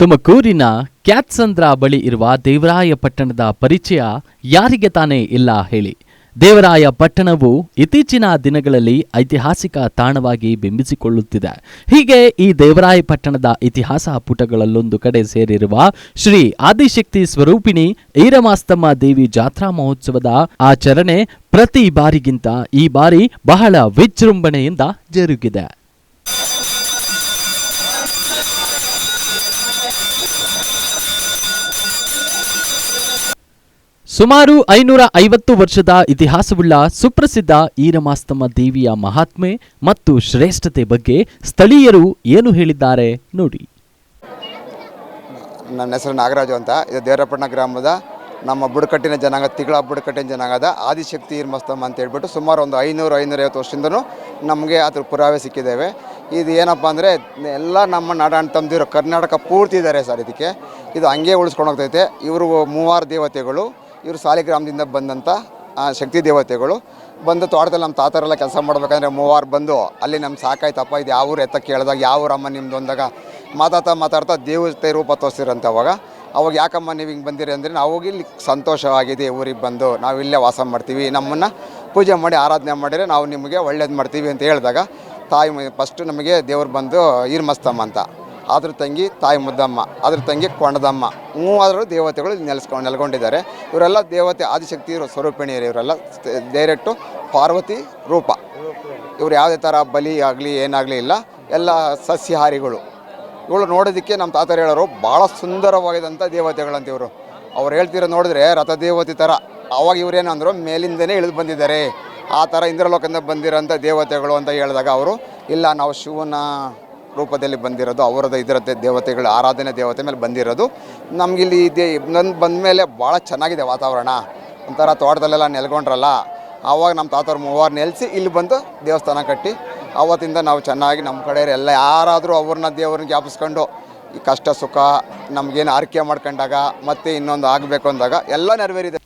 ತುಮಕೂರಿನ ಕ್ಯಾತ್ಸಂದ್ರ ಬಳಿ ಇರುವ ದೇವರಾಯ ಪಟ್ಟಣದ ಪರಿಚಯ ಯಾರಿಗೆ ತಾನೇ ಇಲ್ಲ ಹೇಳಿ. ದೇವರಾಯ ಪಟ್ಟಣವು ಇತ್ತೀಚಿನ ದಿನಗಳಲ್ಲಿ ಐತಿಹಾಸಿಕ ತಾಣವಾಗಿ ಬಿಂಬಿಸಿಕೊಳ್ಳುತ್ತಿದೆ. ಹೀಗೆ ಈ ದೇವರಾಯ ಪಟ್ಟಣದ ಇತಿಹಾಸ ಪುಟಗಳಲ್ಲೊಂದು ಕಡೆ ಸೇರಿರುವ ಶ್ರೀ ಆದಿಶಕ್ತಿ ಸ್ವರೂಪಿಣಿ ಈರಮಾಸ್ತಮ್ಮ ದೇವಿ ಜಾತ್ರಾ ಮಹೋತ್ಸವದ ಆಚರಣೆ ಪ್ರತಿ ಬಾರಿಗಿಂತ ಈ ಬಾರಿ ಬಹಳ ವಿಜೃಂಭಣೆಯಿಂದ ಜರುಗಿದೆ. ಸುಮಾರು ಐನೂರ ಐವತ್ತು ವರ್ಷದ ಇತಿಹಾಸವುಳ್ಳ ಸುಪ್ರಸಿದ್ಧ ಈರಮಾಸ್ತಮ್ಮ ದೇವಿಯ ಮಹಾತ್ಮೆ ಮತ್ತು ಶ್ರೇಷ್ಠತೆ ಬಗ್ಗೆ ಸ್ಥಳೀಯರು ಏನು ಹೇಳಿದ್ದಾರೆ ನೋಡಿ. ನನ್ನ ಹೆಸರು ನಾಗರಾಜು ಅಂತ. ಇದು ದೇವರಪಟ್ಟಣ ಗ್ರಾಮದ ನಮ್ಮ ಬುಡಕಟ್ಟಿನ ಜನಾಂಗ, ತಿಗಳ ಬುಡಕಟ್ಟಿನ ಜನಾಂಗದ ಆದಿಶಕ್ತಿ ಈರಮಾಸ್ತಮ್ಮ ಅಂತ ಹೇಳ್ಬಿಟ್ಟು ಸುಮಾರು ಒಂದು ಐನೂರು ಐವತ್ತು ವರ್ಷದಿಂದನೂ ನಮಗೆ ಅದ್ರ ಪುರಾವೆ ಸಿಕ್ಕಿದ್ದೇವೆ. ಇದು ಏನಪ್ಪ ಅಂದರೆ, ಎಲ್ಲ ನಮ್ಮ ನಾಡಾಣ ತಮ್ಮದಿರೋ ಕರ್ನಾಟಕ ಪೂರ್ತಿ ಇದ್ದಾರೆ ಸರ್ ಇದಕ್ಕೆ. ಇದು ಹಂಗೆ ಉಳಿಸ್ಕೊಂಡು ಹೋಗ್ತೈತೆ. ಇವರು ಮೂವಾರು ದೇವತೆಗಳು. ಇವರು ಸಾಲಿಗ್ರಾಮದಿಂದ ಬಂದಂಥ ಶಕ್ತಿ ದೇವತೆಗಳು ಬಂದು ತೋಟದಲ್ಲಿ ನಮ್ಮ ತಾತರೆಲ್ಲ ಕೆಲಸ ಮಾಡ್ಬೇಕಂದ್ರೆ ಮೂವಾರು ಬಂದು ಅಲ್ಲಿ ನಮ್ಮ ಸಾಕಾಯ್ತಪ್ಪ ಇದು, ಯಾವ ಊರು ಎತ್ತ ಕೇಳಿದಾಗ ಯಾವ ಊರಮ್ಮ ನಿಮ್ದು ಅಂದಾಗ ಮಾತಾಡ್ತಾ ಮಾತಾಡ್ತಾ ದೇವತೆ ರೂಪ ತೋರಿಸಿರಂತ ಅವಾಗ. ಅವಾಗ ಯಾಕಮ್ಮ ನೀವು ಹಿಂಗೆ ಬಂದಿರಿ ಅಂದರೆ ನಾವು ಇಲ್ಲಿ ಸಂತೋಷವಾಗಿದೆ, ಊರಿಗೆ ಬಂದು ನಾವು ಇಲ್ಲೇ ವಾಸ ಮಾಡ್ತೀವಿ, ನಮ್ಮನ್ನು ಪೂಜೆ ಮಾಡಿ ಆರಾಧನೆ ಮಾಡಿದರೆ ನಾವು ನಿಮಗೆ ಒಳ್ಳೇದು ಮಾಡ್ತೀವಿ ಅಂತ ಹೇಳಿದಾಗ ತಾಯಿ ಫಸ್ಟು ನಮಗೆ ದೇವ್ರು ಬಂದು ಈರ್ಮಸ್ತಮ್ಮ ಅಂತ. ಅದ್ರ ತಂಗಿ, ತಾಯಿ ಮುದ್ದಮ್ಮ ಅದ್ರ ತಂಗಿ ಕೊಂಡದಮ್ಮ ಮೂವಾದರೂ ದೇವತೆಗಳು ನೆಲೆಸ್ಕೊಂಡು ನೆಲೆಗೊಂಡಿದ್ದಾರೆ. ಇವರೆಲ್ಲ ದೇವತೆ ಆದಿಶಕ್ತಿ ಸ್ವರೂಪಿಣಿಯರು ಇವರೆಲ್ಲ, ಡೈರೆಕ್ಟು ಪಾರ್ವತಿ ರೂಪ. ಇವ್ರು ಯಾವುದೇ ಥರ ಬಲಿ ಆಗಲಿ, ಏನಾಗಲಿ ಇಲ್ಲ, ಎಲ್ಲ ಸಸ್ಯಹಾರಿಗಳು. ಇವಳು ನೋಡೋದಕ್ಕೆ ನಮ್ಮ ತಾತರು ಹೇಳೋರು, ಭಾಳ ಸುಂದರವಾಗಿದಂಥ ದೇವತೆಗಳಂತ ಇವರು. ಅವ್ರು ಹೇಳ್ತಿರೋ ನೋಡಿದ್ರೆ ರಥದೇವತೆ ಥರ. ಅವಾಗ ಇವರೇನಂದ್ರು ಮೇಲಿಂದನೇ ಇಳಿದು ಬಂದಿದ್ದಾರೆ. ಆ ಥರ ಇಂದ್ರಲೋಕದಿಂದ ಬಂದಿರೋಂಥ ದೇವತೆಗಳು ಅಂತ ಹೇಳಿದಾಗ ಅವರು, ಇಲ್ಲ, ನಾವು ಶಿವನ ರೂಪದಲ್ಲಿ ಬಂದಿರೋದು, ಅವರದ ಇದರದ್ದೇ ದೇವತೆಗಳು, ಆರಾಧನೆ ದೇವತೆ ಮೇಲೆ ಬಂದಿರೋದು. ನಮಗಿಲ್ಲಿ ಇದೆ ನನ್ನ ಬಂದ ಮೇಲೆ ಭಾಳ ಚೆನ್ನಾಗಿದೆ ವಾತಾವರಣ. ಒಂಥರ ತೋಟದಲ್ಲೆಲ್ಲ ನೆಲ್ಕೊಂಡ್ರಲ್ಲ ಆವಾಗ ನಮ್ಮ ತಾತವ್ರ ಮೂವರು ನೆಲೆಸಿ ಇಲ್ಲಿ ಬಂದು ದೇವಸ್ಥಾನ ಕಟ್ಟಿ ಆವತ್ತಿಂದ ನಾವು ಚೆನ್ನಾಗಿ ನಮ್ಮ ಕಡೆಯವ್ರು ಎಲ್ಲ ಯಾರಾದರೂ ಅವ್ರನ್ನ ದೇವ್ರನ್ನ ಜ್ಞಾಪಿಸ್ಕೊಂಡು, ಈ ಕಷ್ಟ, ಸುಖ, ನಮಗೇನು ಆರೈಕೆ ಮಾಡ್ಕೊಂಡಾಗ, ಮತ್ತೆ ಇನ್ನೊಂದು ಆಗಬೇಕು ಅಂದಾಗ ಎಲ್ಲ ನೆರವೇರಿದೆ.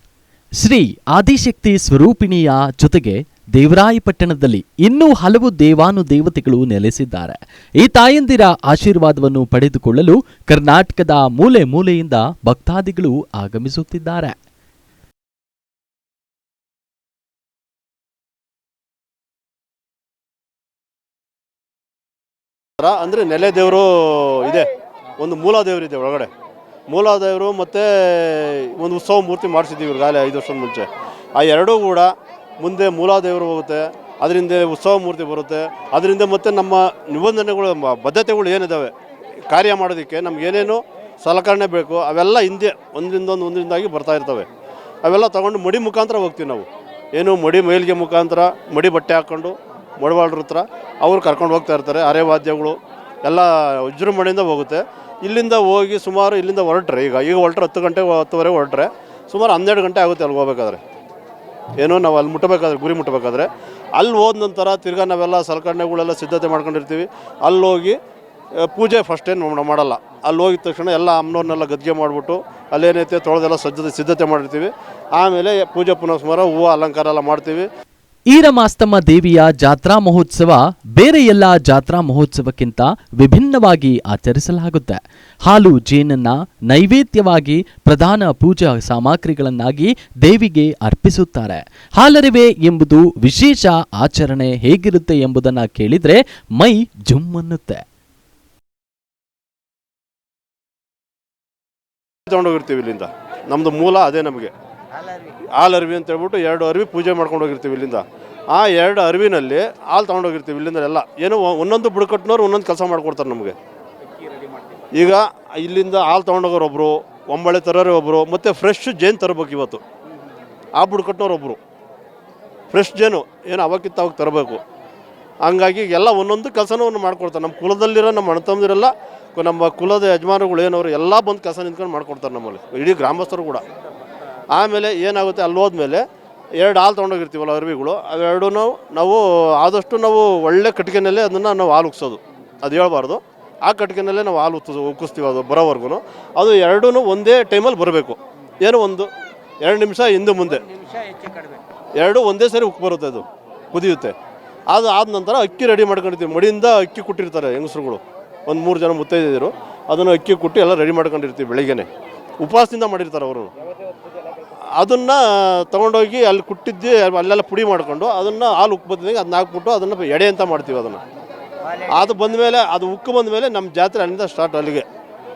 ಶ್ರೀ ಆದಿಶಕ್ತಿ ಸ್ವರೂಪಿಣಿಯ ಜೊತೆಗೆ ದೇವರಾಯಪಟ್ಟಣದಲ್ಲಿ ಇನ್ನೂ ಹಲವು ದೇವಾನು ದೇವತೆಗಳು ನೆಲೆಸಿದ್ದಾರೆ. ಈ ತಾಯಂದಿರ ಆಶೀರ್ವಾದವನ್ನು ಪಡೆದುಕೊಳ್ಳಲು ಕರ್ನಾಟಕದ ಮೂಲೆ ಮೂಲೆಯಿಂದ ಭಕ್ತಾದಿಗಳು ಆಗಮಿಸುತ್ತಿದ್ದಾರೆ. ಅಂದ್ರೆ ನೆಲೆ ದೇವರು ಇದೆ. ಒಂದು ಮೂಲ ದೇವರು ಇದೆ ಒಳಗಡೆ. ಮೂಲ ದೇವರು ಮತ್ತೆ ಒಂದು ಉತ್ಸವ ಮೂರ್ತಿ ಮಾಡಿಸಿದ್ದೀವಿ ಇವ್ರಿಗಾಗಲೇ ಐದು ವರ್ಷದ ಮುಂಚೆ. ಆ ಎರಡೂ ಕೂಡ ಮುಂದೆ ಮೂಲಾದೇವರು ಹೋಗುತ್ತೆ, ಅದರಿಂದ ಉತ್ಸವ ಮೂರ್ತಿ ಬರುತ್ತೆ, ಅದರಿಂದ ಮತ್ತೆ ನಮ್ಮ ನಿಬಂಧನೆಗಳು ಬದ್ಧತೆಗಳು ಏನಿದ್ದಾವೆ ಕಾರ್ಯ ಮಾಡೋದಕ್ಕೆ ನಮ್ಗೆ ಏನೇನು ಸಲಕರಣೆ ಬೇಕು, ಅವೆಲ್ಲ ಹಿಂದೆ ಒಂದರಿಂದ ಒಂದು ಒಂದರಿಂದಾಗಿ ಬರ್ತಾ ಇರ್ತವೆ. ಅವೆಲ್ಲ ತೊಗೊಂಡು ಮಡಿ ಮುಖಾಂತರ ಹೋಗ್ತೀವಿ ನಾವು. ಏನು ಮಡಿ ಮೈಲಿಗೆ ಮುಖಾಂತರ, ಮಡಿ ಬಟ್ಟೆ ಹಾಕ್ಕೊಂಡು, ಮಡವಾಳ್ರ ಹತ್ರ ಅವ್ರು ಕರ್ಕೊಂಡು ಹೋಗ್ತಾ ಇರ್ತಾರೆ, ಅರೆ ವಾದ್ಯಗಳು, ಎಲ್ಲ ವಿಜೃಂಭಣೆಯಿಂದ ಹೋಗುತ್ತೆ. ಇಲ್ಲಿಂದ ಹೋಗಿ ಸುಮಾರು ಇಲ್ಲಿಂದ ಹೊರಟ್ರೆ, ಈಗ ಈಗ ಹೊರಟ್ರೆ ಹತ್ತು ಗಂಟೆ, ಹತ್ತುವರೆಗೆ ಹೊರಟ್ರೆ ಸುಮಾರು ಹನ್ನೆರಡು ಗಂಟೆ ಆಗುತ್ತೆ ಅಲ್ಲಿ ಹೋಗ್ಬೇಕಾದ್ರೆ. ಏನೋ ನಾವು ಅಲ್ಲಿ ಮುಟ್ಟಬೇಕಾದ್ರೆ, ಗುರಿ ಮುಟ್ಟಬೇಕಾದ್ರೆ, ಅಲ್ಲಿ ಹೋದ ನಂತರ ತಿರ್ಗಾ ನಾವೆಲ್ಲ ಸಲಕರಣೆಗಳೆಲ್ಲ ಸಿದ್ಧತೆ ಮಾಡ್ಕೊಂಡಿರ್ತೀವಿ. ಅಲ್ಲಿ ಹೋಗಿ ಪೂಜೆ ಫಸ್ಟ್ ಏನು ಮಾಡಲ್ಲ. ಅಲ್ಲಿ ಹೋಗಿದ ತಕ್ಷಣ ಎಲ್ಲ ಅಮ್ಮನವ್ರನ್ನೆಲ್ಲ ಗದ್ಗೆ ಮಾಡಿಬಿಟ್ಟು, ಅಲ್ಲೇನೈತೆ ತೊಳೆದೆಲ್ಲ ಸಜ್ಜತೆ ಸಿದ್ಧತೆ ಮಾಡಿರ್ತೀವಿ. ಆಮೇಲೆ ಪೂಜೆ ಪುನಸ್ಮರ ಹೂವು ಅಲಂಕಾರ ಎಲ್ಲ ಮಾಡ್ತೀವಿ. ಈರಮಾಸ್ತಮ್ಮ ದೇವಿಯ ಜಾತ್ರಾ ಮಹೋತ್ಸವ ಬೇರೆ ಎಲ್ಲ ಜಾತ್ರಾ ಮಹೋತ್ಸವಕ್ಕಿಂತ ವಿಭಿನ್ನವಾಗಿ ಆಚರಿಸಲಾಗುತ್ತೆ. ಹಾಲು ಜೇನನ್ನ ನೈವೇದ್ಯವಾಗಿ ಪ್ರಧಾನ ಪೂಜಾ ಸಾಮಗ್ರಿಗಳನ್ನಾಗಿ ದೇವಿಗೆ ಅರ್ಪಿಸುತ್ತಾರೆ. ಹಾಲರಿವೆ ಎಂಬುದು ವಿಶೇಷ ಆಚರಣೆ ಹೇಗಿರುತ್ತೆ ಎಂಬುದನ್ನ ಕೇಳಿದರೆ ಮೈ ಜುಮ್ಮನ್ನುತ್ತೆ. ತಗೊಂಡೋಗಿರ್ತೀವಿ ಇಲ್ಲಿಂದ. ನಮ್ಮದು ಮೂಲ ಅದೇ ನಮಗೆ. ಹಾಲು ಅರಿವಿ ಅಂತ ಹೇಳ್ಬಿಟ್ಟು ಎರಡು ಅರಿವಿ ಪೂಜೆ ಮಾಡ್ಕೊಂಡು ಹೋಗಿರ್ತೀವಿ ಇಲ್ಲಿಂದ. ಆ ಎರಡು ಅರಿವಿನಲ್ಲಿ ಹಾಲು ತೊಗೊಂಡೋಗಿರ್ತೀವಿ ಇಲ್ಲಿಂದ ಎಲ್ಲ. ಏನೋ ಒಂದೊಂದು ಬುಡಕಟ್ಟಿನವ್ರು ಒಂದೊಂದು ಕೆಲಸ ಮಾಡ್ಕೊಡ್ತಾರೆ ನಮಗೆ. ಈಗ ಇಲ್ಲಿಂದ ಹಾಲು ತೊಗೊಂಡೋಗೋರು ಒಬ್ಬರು ಒಂಬಳೆ ತರೋರು ಒಬ್ಬರು ಮತ್ತು ಫ್ರೆಶ್ ಜೇನು ತರಬೇಕು ಇವತ್ತು. ಆ ಬುಡ್ಕಟ್ಟಿನವ್ರು ಒಬ್ಬರು ಫ್ರೆಶ್ ಜೇನು, ಏನು ಅವಕ್ಕಿಂತ ಅವಾಗ ತರಬೇಕು. ಹಂಗಾಗಿ ಎಲ್ಲ ಒಂದೊಂದು ಕೆಲಸನೂ ಒಂದು ಮಾಡ್ಕೊಡ್ತಾರೆ ನಮ್ಮ ಕುಲದಲ್ಲಿರೋ ನಮ್ಮ ಅಣ್ಣ ತಮ್ಮದಿರೆಲ್ಲ ನಮ್ಮ ಕುಲದ ಯಜಮಾನಗಳು ಏನವರು ಎಲ್ಲ ಬಂದು ಕೆಲಸ ನಿಂತ್ಕೊಂಡು ಮಾಡ್ಕೊಡ್ತಾರೆ ನಮ್ಮಲ್ಲಿ. ಇಡೀ ಗ್ರಾಮಸ್ಥರು ಕೂಡ. ಆಮೇಲೆ ಏನಾಗುತ್ತೆ ಅಲ್ಲಿ ಹೋದ್ಮೇಲೆ ಎರಡು ಹಾಲು ತೊಗೊಂಡೋಗಿರ್ತೀವಲ್ಲ ಅರ್ವಿಗಳು ಅವೆರಡೂ ನಾವು ಆದಷ್ಟು ನಾವು ಒಳ್ಳೆ ಕಟ್ಟಿಗೆನಲ್ಲೇ ಅದನ್ನು ನಾವು ಹಾಲು ಉಕ್ಸೋದು. ಅದು ಹೇಳ್ಬಾರ್ದು. ಆ ಕಟ್ಟಿಗೆನಲ್ಲೇ ನಾವು ಹಾಲು ಉಕ್ಕಿಸ್ ಉಕ್ಕಿಸ್ತೀವಿ ಅದು ಬರೋವರೆಗೂ ಅದು ಎರಡೂ ಒಂದೇ ಟೈಮಲ್ಲಿ ಬರಬೇಕು. ಏನು ಒಂದು ಎರಡು ನಿಮಿಷ ಹಿಂದೆ ಮುಂದೆ. ಎರಡು ಒಂದೇ ಸರಿ ಉಕ್ಕಿ ಬರುತ್ತೆ ಅದು ಕುದಿಯುತ್ತೆ. ಅದು ಆದ ನಂತರ ಅಕ್ಕಿ ರೆಡಿ ಮಾಡ್ಕೊಂಡಿರ್ತೀವಿ. ಮಡಿಯಿಂದ ಅಕ್ಕಿ ಕುಟ್ಟಿರ್ತಾರೆ ಹೆಂಗಸ್ರುಗಳು. ಒಂದು ಮೂರು ಜನ ಮುತ್ತೈದಿದ್ರು ಅದನ್ನು ಅಕ್ಕಿ ಕುಟ್ಟಿ ಎಲ್ಲ ರೆಡಿ ಮಾಡ್ಕೊಂಡಿರ್ತೀವಿ ಬೆಳಿಗ್ಗೆನೆ. ಉಪವಾಸದಿಂದ ಮಾಡಿರ್ತಾರೆ ಅವರು ಅದನ್ನು ತೊಗೊಂಡೋಗಿ ಅಲ್ಲಿ ಕುಟ್ಟಿದ್ದು ಅಲ್ಲೆಲ್ಲ ಪುಡಿ ಮಾಡಿಕೊಂಡು ಅದನ್ನು ಹಾಲು ಉಕ್ಕು ಬಂದಾಗ ಅದನ್ನ ಹಾಕ್ಬಿಟ್ಟು ಅದನ್ನು ಎಡೆ ಅಂತ ಮಾಡ್ತೀವಿ ಅದನ್ನು. ಅದು ಬಂದ ಮೇಲೆ, ಅದು ಉಕ್ಕು ಬಂದಮೇಲೆ ನಮ್ಮ ಜಾತ್ರೆ ಅಲ್ಲಿಂದ ಸ್ಟಾರ್ಟ್ ಅಲ್ಲಿಗೆ.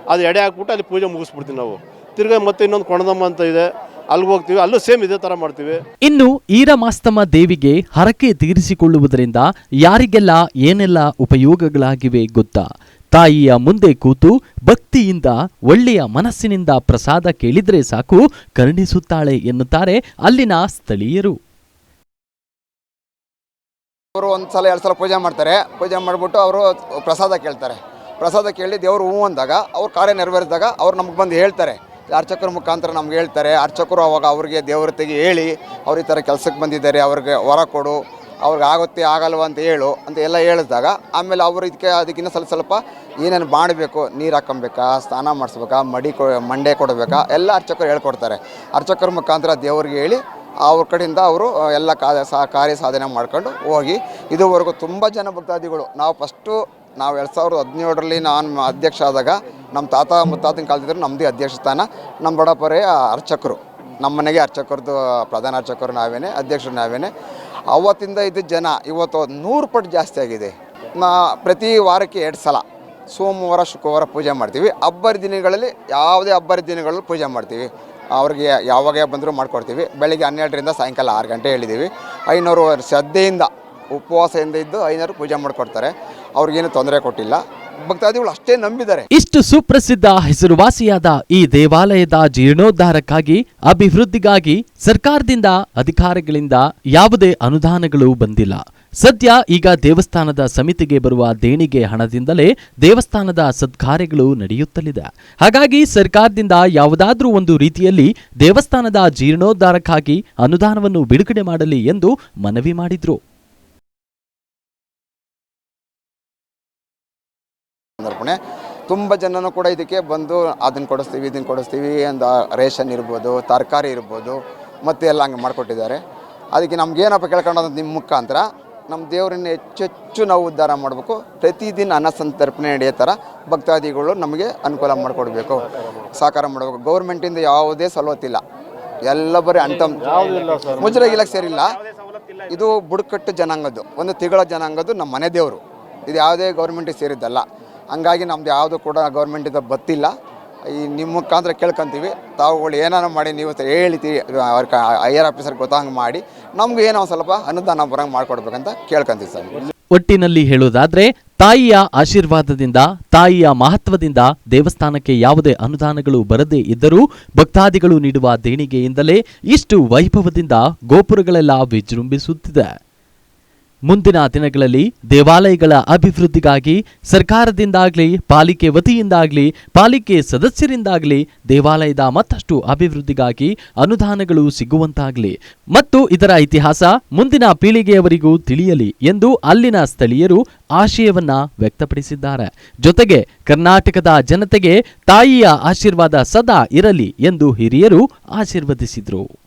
ಅದು ಎಡೆ ಹಾಕ್ಬಿಟ್ಟು ಅಲ್ಲಿ ಪೂಜೆ ಮುಗಿಸ್ಬಿಡ್ತೀವಿ ನಾವು. ತಿರ್ಗಾ ಮತ್ತೆ ಇನ್ನೊಂದು ಕೊಣದಮ್ಮ ಅಂತ ಇದೆ. ಅಲ್ಲಿಗೆ ಹೋಗ್ತೀವಿ. ಅಲ್ಲೂ ಸೇಮ್ ಇದೇ ಥರ ಮಾಡ್ತೀವಿ. ಇನ್ನು ಈರಮಾಸ್ತಮ್ಮ ದೇವಿಗೆ ಹರಕೆ ತೀರಿಸಿಕೊಳ್ಳುವುದರಿಂದ ಯಾರಿಗೆಲ್ಲ ಏನೆಲ್ಲ ಉಪಯೋಗಗಳಾಗಿವೆ ಗೊತ್ತಾ? ತಾಯಿಯ ಮುಂದೆ ಕೂತು ಭಕ್ತಿಯಿಂದ ಒಳ್ಳೆಯ ಮನಸ್ಸಿನಿಂದ ಪ್ರಸಾದ ಕೇಳಿದ್ರೆ ಸಾಕು, ಕರುಣಿಸುತ್ತಾಳೆ ಎನ್ನುತ್ತಾರೆ ಅಲ್ಲಿನ ಸ್ಥಳೀಯರು. ಅವರು ಒಂದು ಸಲ ಎರಡು ಸಲ ಪೂಜೆ ಮಾಡ್ತಾರೆ. ಪೂಜೆ ಮಾಡಿಬಿಟ್ಟು ಅವರು ಪ್ರಸಾದ ಕೇಳ್ತಾರೆ. ಪ್ರಸಾದ ಕೇಳಿ ದೇವರು ಹೂ ಅಂದಾಗ, ಅವ್ರ ಕಾರ್ಯ ನೆರವೇರಿಸಿದಾಗ ಅವ್ರು ನಮ್ಗೆ ಬಂದು ಹೇಳ್ತಾರೆ. ಅರ್ಚಕರ ಮುಖಾಂತರ ನಮ್ಗೆ ಹೇಳ್ತಾರೆ. ಅರ್ಚಕರು ಅವಾಗ ಅವ್ರಿಗೆ ದೇವರತೆಗೆ ಹೇಳಿ, ಅವ್ರ ಈ ಥರ ಕೆಲಸಕ್ಕೆ ಬಂದಿದ್ದಾರೆ, ಅವ್ರಿಗೆ ವರ ಕೊಡು. ಅವ್ರಿಗೆ ಆಗುತ್ತೆ, ಆಗಲ್ವ ಅಂತ ಹೇಳು ಅಂತ ಎಲ್ಲ ಹೇಳಿದಾಗ ಆಮೇಲೆ ಅವರು ಇದಕ್ಕೆ ಅದಕ್ಕಿಂತ ಸ್ವಲ್ಪ ಸ್ವಲ್ಪ ಏನೇನು ಮಾಡಬೇಕು, ನೀರು ಹಾಕೊಬೇಕಾ ಸ್ನಾನ ಮಾಡಿಸ್ಬೇಕಾ, ಮಡಿ ಕೊ, ಮಂಡೆ ಕೊಡಬೇಕಾ, ಎಲ್ಲ ಅರ್ಚಕರು ಹೇಳ್ಕೊಡ್ತಾರೆ. ಅರ್ಚಕರ ಮುಖಾಂತರ ದೇವ್ರಿಗೆ ಹೇಳಿ ಅವ್ರ ಕಡೆಯಿಂದ ಅವರು ಎಲ್ಲ ಕಾರ್ಯ ಸಾಧನೆ ಮಾಡ್ಕೊಂಡು ಹೋಗಿ ಇದುವರೆಗೂ ತುಂಬ ಜನ ಭಕ್ತಾದಿಗಳು. ನಾವು ಫಸ್ಟು, ನಾವು ಎರಡು ಸಾವಿರದ ಹದಿನೇಳರಲ್ಲಿ ನಾನು ಅಧ್ಯಕ್ಷ ಆದಾಗ ನಮ್ಮ ತಾತ ಮುತ್ತಾತನ ಕಾಲದಿದ್ರು ನಮ್ಮದೇ ಅಧ್ಯಕ್ಷ ಸ್ಥಾನ. ನಮ್ಮ ಬಡಪರೆಯ ಅರ್ಚಕರು ನಮ್ಮ ಮನೆಗೆ ಅರ್ಚಕರದ್ದು ಪ್ರಧಾನ ಅರ್ಚಕರು ನಾವೇನೆ, ಅಧ್ಯಕ್ಷರು ನಾವೇನೆ. ಅವತ್ತಿಂದ ಇದ್ದ ಜನ ಇವತ್ತು ನೂರು ಪಟ್ಟು ಜಾಸ್ತಿ ಆಗಿದೆ. ನಾ ಪ್ರತಿ ವಾರಕ್ಕೆ ಎರಡು ಸಲ ಸೋಮವಾರ, ಶುಕ್ರವಾರ ಪೂಜೆ ಮಾಡ್ತೀವಿ. ಹಬ್ಬದ ದಿನಗಳಲ್ಲಿ ಯಾವುದೇ ಹಬ್ಬದ ದಿನಗಳಲ್ಲಿ ಪೂಜೆ ಮಾಡ್ತೀವಿ. ಅವ್ರಿಗೆ ಯಾವಾಗ ಬಂದರೂ ಮಾಡ್ಕೊಡ್ತೀವಿ. ಬೆಳಗ್ಗೆ ಹನ್ನೆರಡರಿಂದ ಸಾಯಂಕಾಲ ಆರು ಗಂಟೆ ಹೇಳಿದ್ದೀವಿ ಐನೂರು ಶ್ರದ್ಧೆಯಿಂದ, ಉಪವಾಸದಿಂದ ಇದ್ದು ಐನೂರು ಪೂಜೆ ಮಾಡಿಕೊಡ್ತಾರೆ. ಅವ್ರಿಗೇನು ತೊಂದರೆ ಕೊಟ್ಟಿಲ್ಲ. ಭಕ್ತಾದಿಗಳು ಅಷ್ಟೇ ನಂಬಿದ್ದಾರೆ. ಇಷ್ಟು ಸುಪ್ರಸಿದ್ಧ ಹೆಸರುವಾಸಿಯಾದ ಈ ದೇವಾಲಯದ ಜೀರ್ಣೋದ್ಧಾರಕ್ಕಾಗಿ, ಅಭಿವೃದ್ಧಿಗಾಗಿ ಸರ್ಕಾರದಿಂದ, ಅಧಿಕಾರಿಗಳಿಂದ ಯಾವುದೇ ಅನುದಾನಗಳು ಬಂದಿಲ್ಲ. ಸದ್ಯ ಈಗ ದೇವಸ್ಥಾನದ ಸಮಿತಿಗೆ ಬರುವ ದೇಣಿಗೆ ಹಣದಿಂದಲೇ ದೇವಸ್ಥಾನದ ಸತ್ಕಾರ್ಯಗಳು ನಡೆಯುತ್ತಲಿದೆ. ಹಾಗಾಗಿ ಸರ್ಕಾರದಿಂದ ಯಾವುದಾದ್ರೂ ಒಂದು ರೀತಿಯಲ್ಲಿ ದೇವಸ್ಥಾನದ ಜೀರ್ಣೋದ್ಧಾರಕ್ಕಾಗಿ ಅನುದಾನವನ್ನು ಬಿಡುಗಡೆ ಮಾಡಲಿ ಎಂದು ಮನವಿ ಮಾಡಿದ್ರು. ಸಂದರ್ಭಣೆ ತುಂಬ ಜನನೂ ಕೂಡ ಇದಕ್ಕೆ ಬಂದು, ಅದನ್ನು ಕೊಡಿಸ್ತೀವಿ, ಇದನ್ನು ಕೊಡಿಸ್ತೀವಿ ಅಂತ ರೇಷನ್ ಇರ್ಬೋದು, ತರಕಾರಿ ಇರ್ಬೋದು, ಮತ್ತೆ ಎಲ್ಲ ಹಂಗೆ ಮಾಡಿಕೊಟ್ಟಿದ್ದಾರೆ. ಅದಕ್ಕೆ ನಮ್ಗೇನಪ್ಪ ಕೇಳ್ಕೊಂಡು ನಿಮ್ಮ ಮುಖಾಂತರ, ನಮ್ಮ ದೇವರನ್ನ ಹೆಚ್ಚು ಹೆಚ್ಚು ನಾವು ಉದ್ಧಾರ ಮಾಡಬೇಕು. ಪ್ರತಿದಿನ ಅನ್ನ ಸಂತರ್ಪಣೆ ನಡೆಯೋ ಥರ ಭಕ್ತಾದಿಗಳು ನಮಗೆ ಅನುಕೂಲ ಮಾಡಿಕೊಡ್ಬೇಕು. ಸಹಕಾರ ಮಾಡಬೇಕು. ಗೌರ್ಮೆಂಟಿಂದ ಯಾವುದೇ ಸವಲತ್ತಿಲ್ಲ. ಎಲ್ಲ ಬರೀ ಅಂತ ಮುಜರಾಗಿ ಇಲ್ಲಕ್ಕೆ ಸೇರಿಲ್ಲ. ಇದು ಬುಡಕಟ್ಟು ಜನಾಂಗದ್ದು. ಒಂದು ತಿಂಗಳ ಜನಾಂಗದ್ದು ನಮ್ಮ ಮನೆ ದೇವರು. ಇದು ಯಾವುದೇ ಗೌರ್ಮೆಂಟಿಗೆ ಸೇರಿದ್ದಲ್ಲ. ಹಂಗಾಗಿ ನಮ್ದು ಯಾವುದು ಕೂಡ ಗೌರ್ಮೆಂಟಿಂದ ಬತ್ತಿಲ್ಲ. ಈ ನಿಮ್ಮ ಮುಖಾಂತರ ಕೇಳ್ಕೊಂತೀವಿ. ತಾವುಗಳು ಏನಾರು ಮಾಡಿ ನೀವು ಹೇಳ್ತೀವಿ ಅವ್ರ ಹೈಯರ್ ಆಫೀಸರ್ ಗೊತ್ತಂಗೆ ಮಾಡಿ, ನಮ್ಗೆ ಏನೋ ಸ್ವಲ್ಪ ಅನುದಾನ ಬರಂಗೆ ಮಾಡ್ಕೊಡ್ಬೇಕಂತ ಕೇಳ್ಕೊಂತೀವಿ ಸರ್. ಒಟ್ಟಿನಲ್ಲಿ ಹೇಳುವುದಾದ್ರೆ, ತಾಯಿಯ ಆಶೀರ್ವಾದದಿಂದ, ತಾಯಿಯ ಮಹತ್ವದಿಂದ ದೇವಸ್ಥಾನಕ್ಕೆ ಯಾವುದೇ ಅನುದಾನಗಳು ಬರದೇ ಇದ್ದರೂ, ಭಕ್ತಾದಿಗಳು ನೀಡುವ ದೇಣಿಗೆಯಿಂದಲೇ ಇಷ್ಟು ವೈಭವದಿಂದ ಗೋಪುರಗಳೆಲ್ಲ ವಿಜೃಂಭಿಸುತ್ತಿದೆ. ಮುಂದಿನ ದಿನಗಳಲ್ಲಿ ದೇವಾಲಯಗಳ ಅಭಿವೃದ್ಧಿಗಾಗಿ ಸರ್ಕಾರದಿಂದಾಗ್ಲಿ, ಪಾಲಿಕೆ ವತಿಯಿಂದಾಗಲಿ, ಪಾಲಿಕೆ ಸದಸ್ಯರಿಂದಾಗ್ಲಿ ದೇವಾಲಯದ ಮತ್ತಷ್ಟು ಅಭಿವೃದ್ಧಿಗಾಗಿ ಅನುದಾನಗಳು ಸಿಗುವಂತಾಗ್ಲಿ. ಮತ್ತು ಇದರ ಇತಿಹಾಸ ಮುಂದಿನ ಪೀಳಿಗೆಯವರಿಗೂ ತಿಳಿಯಲಿ ಎಂದು ಅಲ್ಲಿನ ಸ್ಥಳೀಯರು ಆಶಯವನ್ನ ವ್ಯಕ್ತಪಡಿಸಿದ್ದಾರೆ. ಜೊತೆಗೆ ಕರ್ನಾಟಕದ ಜನತೆಗೆ ತಾಯಿಯ ಆಶೀರ್ವಾದ ಸದಾ ಇರಲಿ ಎಂದು ಹಿರಿಯರು ಆಶೀರ್ವದಿಸಿದರು.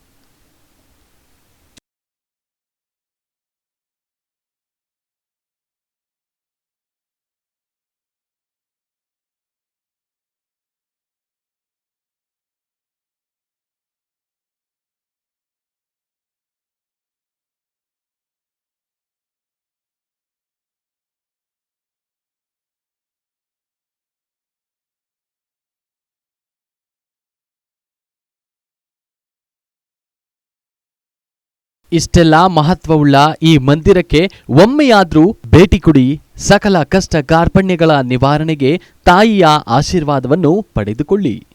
ಇಷ್ಟೆಲ್ಲ ಮಹತ್ವವುಳ್ಳ ಈ ಮಂದಿರಕ್ಕೆ ಒಮ್ಮೆಯಾದ್ರೂ ಭೇಟಿ ಕೊಡಿ ಸಕಲ ಕಷ್ಟ ಕಾರ್ಪಣ್ಯಗಳ ನಿವಾರಣೆಗೆ ತಾಯಿಯ ಆಶೀರ್ವಾದವನ್ನು ಪಡೆದುಕೊಳ್ಳಿ.